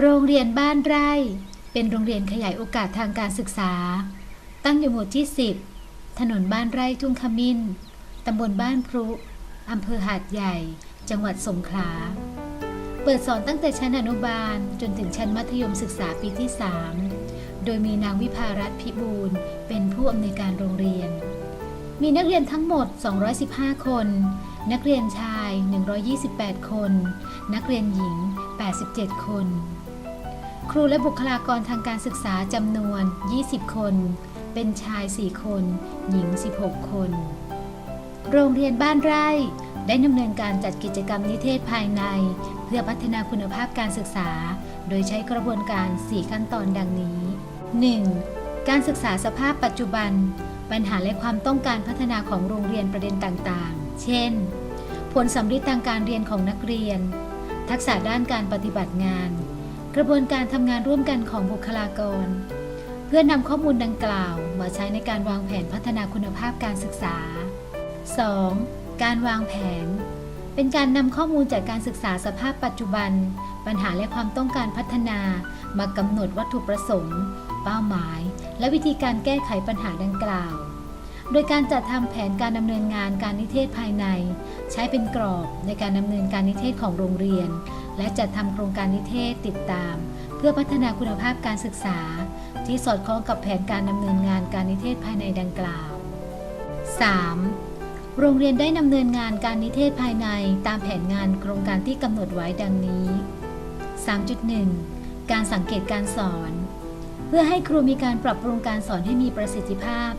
โรงเรียนบ้านไร่ เป็นโรงเรียนขยายโอกาสทางการศึกษา ตั้งอยู่หมู่ที่ 10 ถนนบ้านไร่ทุ่งขมิ้น ตำบลบ้านพรุอำเภอหาดใหญ่ จังหวัดสงขลา เปิดสอนตั้งแต่ชั้นอนุบาลจนถึงชั้นมัธยมศึกษาปีที่ 3 โดยมีนางวิภารัตพิบูลเป็นผู้อำนวยการโรงเรียน มีนักเรียนทั้งหมด 215 คน นักเรียนชาย 128 คน นักเรียนหญิง 87 คน ครูและบุคลากรทางการศึกษาจำนวน 20 คน เป็นชาย 4 คน หญิง 16 คน โรงเรียนบ้านไร่ได้ดำเนินการจัดกิจกรรมนิเทศภายใน เพื่อพัฒนาคุณภาพการศึกษา โดยใช้กระบวนการ 4 ขั้นตอนดังนี้ 1. การศึกษาสภาพปัจจุบัน ปัญหาและความต้องการพัฒนาของโรงเรียนประเด็นต่างๆ เช่น ผลสำลิดทางการเรียนของนักเรียน ทักษะด้านการปฏิบัติงาน กระบวนการทำงานร่วมกันของบุคลากร เพื่อนำข้อมูลดังกล่าวมาใช้ในการวางแผนพัฒนาคุณภาพการศึกษา 2. การวางแผน เป็นการนำข้อมูลจากการศึกษาสภาพปัจจุบัน ปัญหาและความต้องการพัฒนามากำหนดวัตถุประสงค์ เป้าหมาย และวิธีการแก้ไขปัญหาดังกล่าว โดยการจัดทำแผนการดำเนินงานการนิเทศภายใน ใช้เป็นกรอบในการดำเนินการนิเทศของโรงเรียน และจัดทำโครงการนิเทศติดตาม เพื่อพัฒนาคุณภาพการศึกษา ที่สอดคล้องกับแผนการดำเนินงานการนิเทศภายในดังกล่าว 3. โรงเรียนได้ดำเนินงานการนิเทศภายในตามแผนงานโครงการที่กำหนดไว้ดังนี้ 3.1 การสังเกตการสอน เพื่อให้ครูมีการปรับปรุงการสอนให้มีประสิทธิภาพ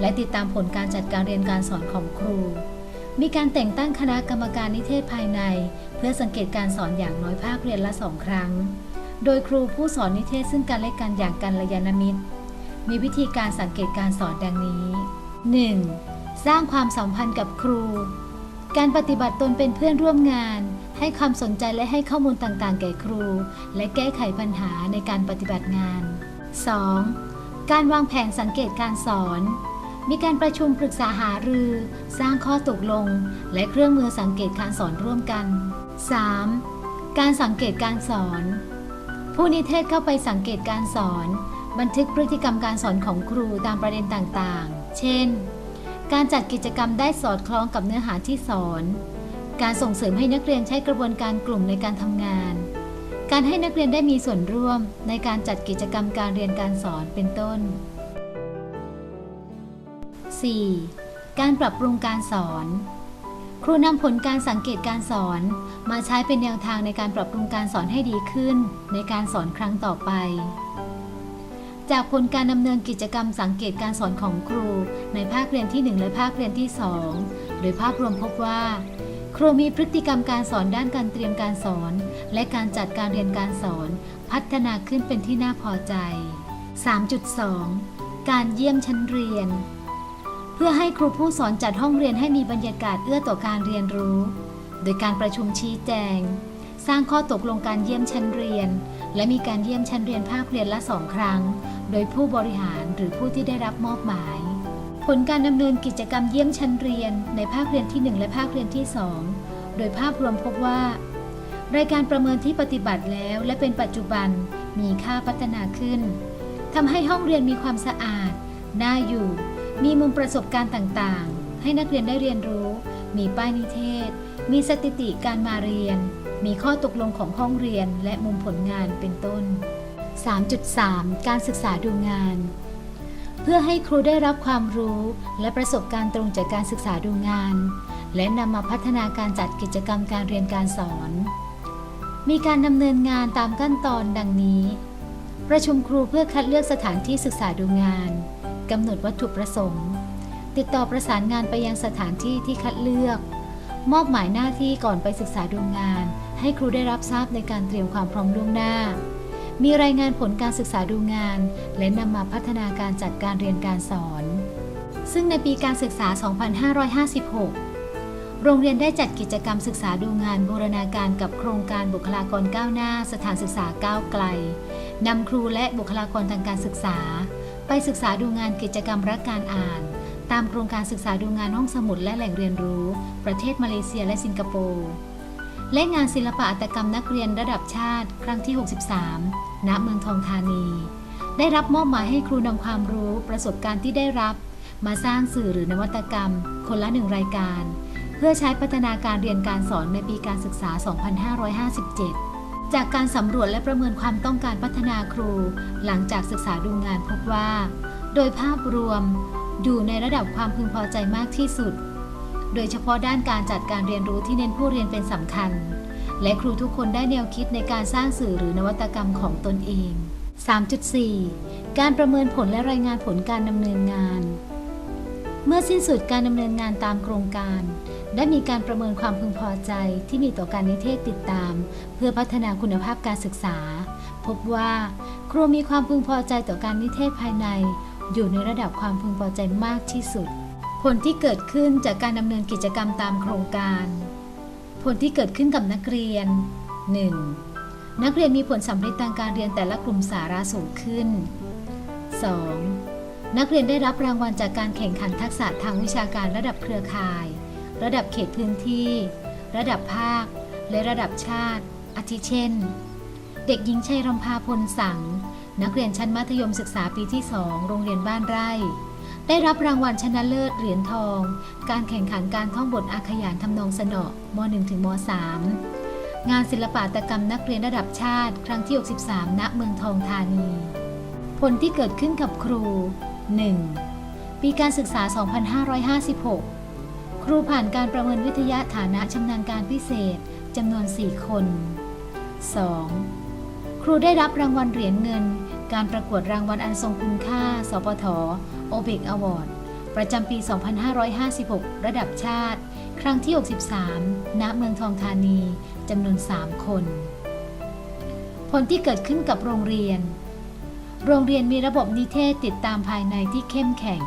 และติดตามผลการจัดการเรียนการสอนของครู มีการแต่งตั้งคณะกรรมการนิเทศภายใน เพื่อสังเกตการสอนอย่างน้อยภาคเรียนละสองครั้ง โดยครูผู้สอนนิเทศซึ่งกันและกันอย่างกันระยาณมิตร มีวิธีการสังเกตการสอนดังนี้ 1. สร้างความสัมพันธ์กับครู การปฏิบัติตนเป็นเพื่อนร่วมงาน ให้ความสนใจและให้ข้อมูลต่างๆ แก่ครู และแก้ไขปัญหาในการปฏิบัติงาน 2. การวางแผนสังเกตการสอน มีการประชุมปรึกษาหารือ สร้างข้อตกลง และเครื่องมือสังเกตการสอนร่วมกัน 3. การสังเกตการสอน ผู้นิเทศเข้าไปสังเกตการสอน บันทึกพฤติกรรมการสอนของครูตามประเด็นต่างๆ เช่น การจัดกิจกรรมได้สอดคล้องกับเนื้อหาที่สอน การส่งเสริมให้นักเรียนใช้กระบวนการกลุ่มในการทำงาน การให้นักเรียนได้มีส่วนร่วมในการจัดกิจกรรมการเรียนการสอนเป็นต้น 4. การปรับปรุงการสอน ครูนำผลการสังเกตการสอน มาใช้เป็นแนวทางในการปรับปรุงการสอนให้ดีขึ้น ในการสอนครั้งต่อไป จากผลการดำเนินกิจกรรมสังเกตการสอนของครู ในภาคเรียนที่ 1 และภาคเรียนที่ 2 โดยภาพรวมพบว่า ครูมีพฤติกรรมการสอนด้านการเตรียมการสอน และการจัดการเรียนการสอน พัฒนาขึ้นเป็นที่น่าพอใจ 3.2 การเยี่ยมชั้นเรียน พื่อให้ครูผู้สอนจัดห้องเรียนให้มีบรรยากาศเอื้อต่อการเรียนรู้ โดยการประชุมชี้แจง สร้างข้อตกลงการเยี่ยมชั้นเรียน และมีการเยี่ยมชั้นเรียนภาคเรียนละสองครั้ง โดยผู้บริหารหรือผู้ที่ได้รับมอบหมาย ผลการดำเนินกิจกรรมเยี่ยมชั้นเรียน ในภาคเรียนที่ 1 และภาคเรียนที่ 2 โดยภาพรวมพบว่า รายการประเมินที่ปฏิบัติแล้ว และเป็นปัจจุบันมีค่าพัฒนาขึ้นทำให้ห้องเรียนมีความสะอาด น่าอยู่ มีมุมประสบการณ์ต่างๆ ให้นักเรียนได้เรียนรู้ มีป้ายนิเทศ มีสถิติการมาเรียน มีข้อตกลงของห้องเรียนและมุมผลงานเป็นต้น 3.3 การศึกษาดูงาน เพื่อให้ครูได้รับความรู้และประสบการณ์ตรงจากการศึกษาดูงาน และนำมาพัฒนาการจัดกิจกรรมการเรียนการสอน มีการดำเนินงานตามขั้นตอนดังนี้ ประชุมครูเพื่อคัดเลือกสถานที่ศึกษาดูงาน กำหนดวัตถุประสงค์ ติดต่อประสานงานไปยังสถานที่ที่คัดเลือก มอบหมายหน้าที่ก่อนไปศึกษาดูงาน ให้ครูได้รับทราบในการเตรียมความพร้อมล่วงหน้า มีรายงานผลการศึกษาดูงาน และนำมาพัฒนาการจัดการเรียนการสอน ซึ่งในปีการศึกษา 2556 โรงเรียนได้จัดกิจกรรมศึกษาดูงานบูรณาการกับโครงการบุคลากรก้าวหน้า สถานศึกษาก้าวไกลนำครูและบุคลากรทางการศึกษา ไปศึกษาดูงานกิจกรรมรักการอ่าน ตามโครงการศึกษาดูงานห้องสมุดและแหล่งเรียนรู้ ประเทศมาเลเซียและสิงคโปร์และงานศิลปะหัตกรรมนักเรียนระดับชาติ ครั้งที่ 63 ณ เมืองทองธานี ได้รับมอบหมายให้ครูนำความรู้ประสบการณ์ที่ได้รับ มาสร้างสื่อหรือนวัตกรรม คนละหนึ่งรายการ เพื่อใช้พัฒนาการเรียนการสอนในปีการศึกษา 2557 จากการสำรวจและประเมินความต้องการพัฒนาครู หลังจากศึกษาดูงานพบว่า โดยภาพรวมอยู่ในระดับความพึงพอใจมากที่สุด โดยเฉพาะด้านการจัดการเรียนรู้ที่เน้นผู้เรียนเป็นสำคัญ และครูทุกคนได้แนวคิดในการสร้างสื่อหรือนวัตกรรมของตนเอง 3.4 การประเมินผลและรายงานผลการดำเนินงาน เมื่อสิ้นสุดการดำเนินงานตามโครงการ ได้มีการประเมินความพึงพอใจที่มีต่อการนิเทศติดตาม เพื่อพัฒนาคุณภาพการศึกษา พบว่า ครูมีความพึงพอใจต่อการนิเทศภายใน อยู่ในระดับความพึงพอใจมากที่สุด ผลที่เกิดขึ้นจากการดำเนินกิจกรรมตามโครงการ ผลที่เกิดขึ้นกับนักเรียน 1. นักเรียนมีผลสำเร็จทางการเรียนแต่ละกลุ่มสาระสูงขึ้น 2. นักเรียนได้รับรางวัลจากการแข่งขันทักษะทางวิชาการระดับเครือข่าย ระดับเขตพื้นที่ ระดับภาค และระดับชาติ อาทิเช่น เด็กหญิงชัยรำพาพลสัง นักเรียนชั้นมัธยมศึกษาปีที่2โรงเรียนบ้านไร่ ได้รับรางวัลชนะเลิศเหรียญทอง การแข่งขันการท่องบทอาขยานทำนองสนอม .1 ถึงม .3 งานศิลปะตกรรมนักเรียนระดับชาติ ครั้งที่ 63 ณ เมืองทองธานี ผลที่เกิดขึ้นกับครู 1. ปีการศึกษา 2556 ครูผ่านการประเมินวิทยาฐานะชำนาญการพิเศษจำนวน 4 คน 2. ครูได้รับรางวัลเหรียญเงิน การประกวดรางวัลอันทรงคุณค่า สปทโอเบกอวอร์ดประจำปี 2556 ระดับชาติ ครั้งที่ 63 ณ เมืองทองธานี จำนวน 3 คน ผลที่เกิดขึ้นกับโรงเรียน โรงเรียนมีระบบนิเทศติดตามภายในที่เข้มแข็ง